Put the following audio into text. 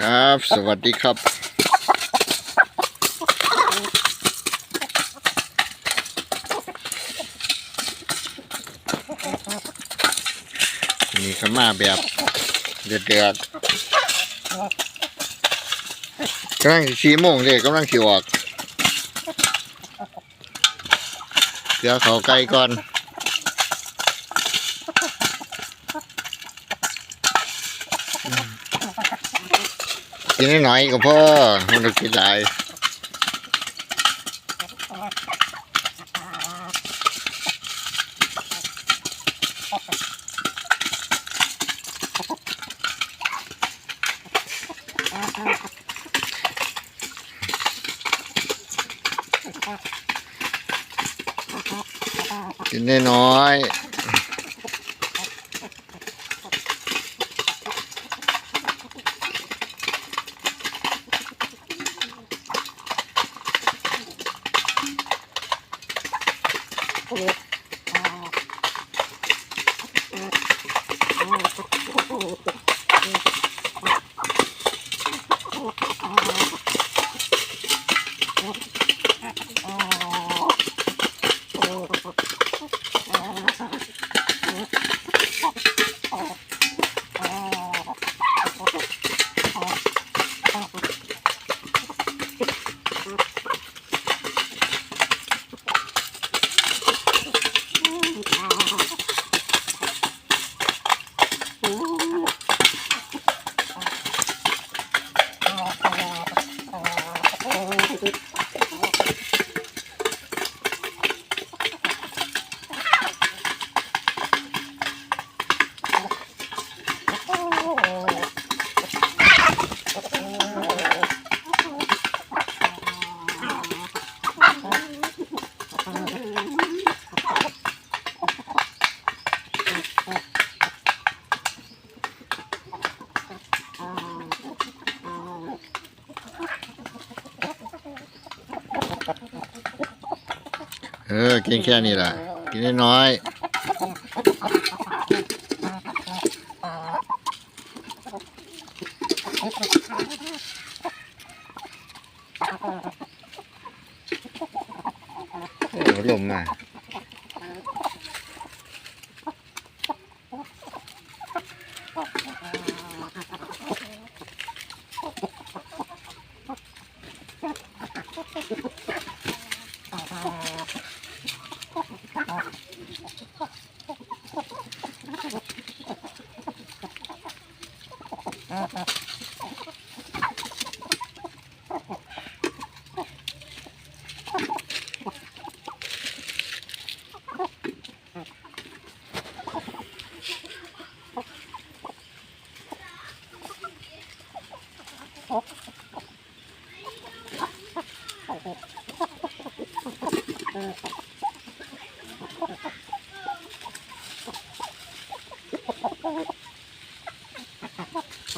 ครับ สวัสดีครับนี่ก็มาแบบเดือดเดือดๆกำลังสี่โมงเลยกำลังสิออกเดี๋ยวเขาไกลก่อน กินน้อยๆก็พอมันต้องกินหลายกินน้อยๆ ulit. Ah. Ah. Ah. Ah. Ah. เออ กินแค่นี้ล่ะ กินน้อยๆลมมา Oh.